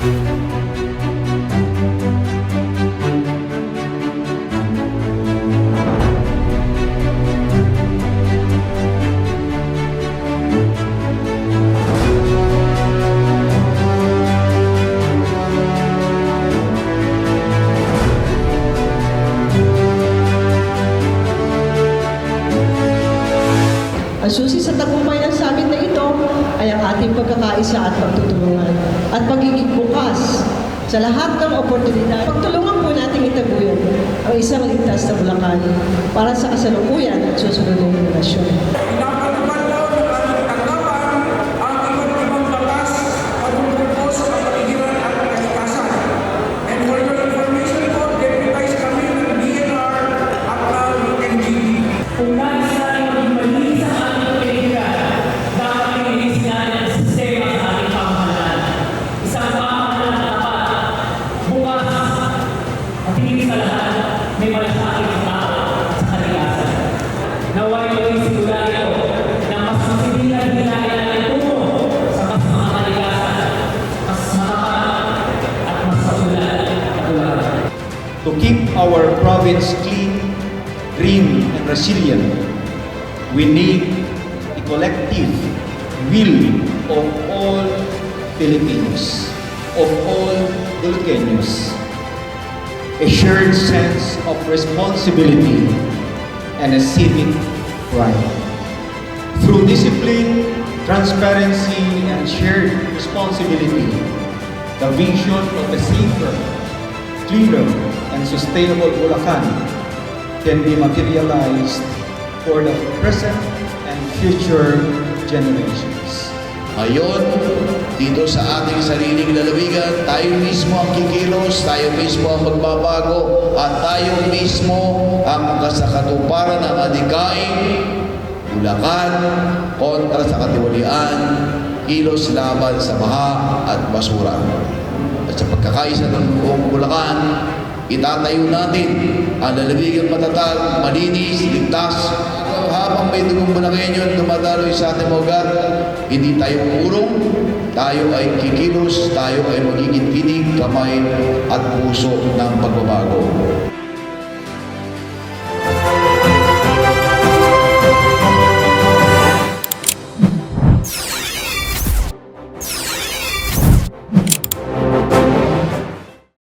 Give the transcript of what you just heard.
Ang susi sa tagumpay ng summit na ito ay ang ating pagkakaisa at pagtutulungan at pagiging bukas sa lahat ng oportunidad. Pagtulungan po natin itaguyod ang isang ligtas na Bulacan para sa kasalukuyan at susunod na henerasyon. Sa lahat, may malasakit ang tao sa kalikasan. Naway maging sigurado na mas masibilan-bilayan natin tungo sa mas mga kalikasan, mas matapat at mas saulan at to keep our province clean, green, and resilient, we need a collective will of all Filipinos, of all Dulceños, a shared sense of responsibility and a civic right. Through discipline, transparency, and shared responsibility, the vision of a safer, cleaner, and sustainable Bulacan can be materialized for the present and future generations. Ngayon, dito sa ating sariling lalawigan, tayo mismo ang kikilos, tayo mismo ang magbabago, at tayo mismo ang kasakatuparan ng adikain, Bulacan, kontra sa katiwalian, kilos laban sa baha at basura. At sa pagkakaisa ng buong Bulacan, itatayo natin ang lalawigan matatag, malinis, ligtas. Habang may dugong Bulacanyo dumadaloy sa ating ugat, hindi tayo urong, tayo ay kikilos, tayo ay magiging tinig, kamay at puso ng pagbabago.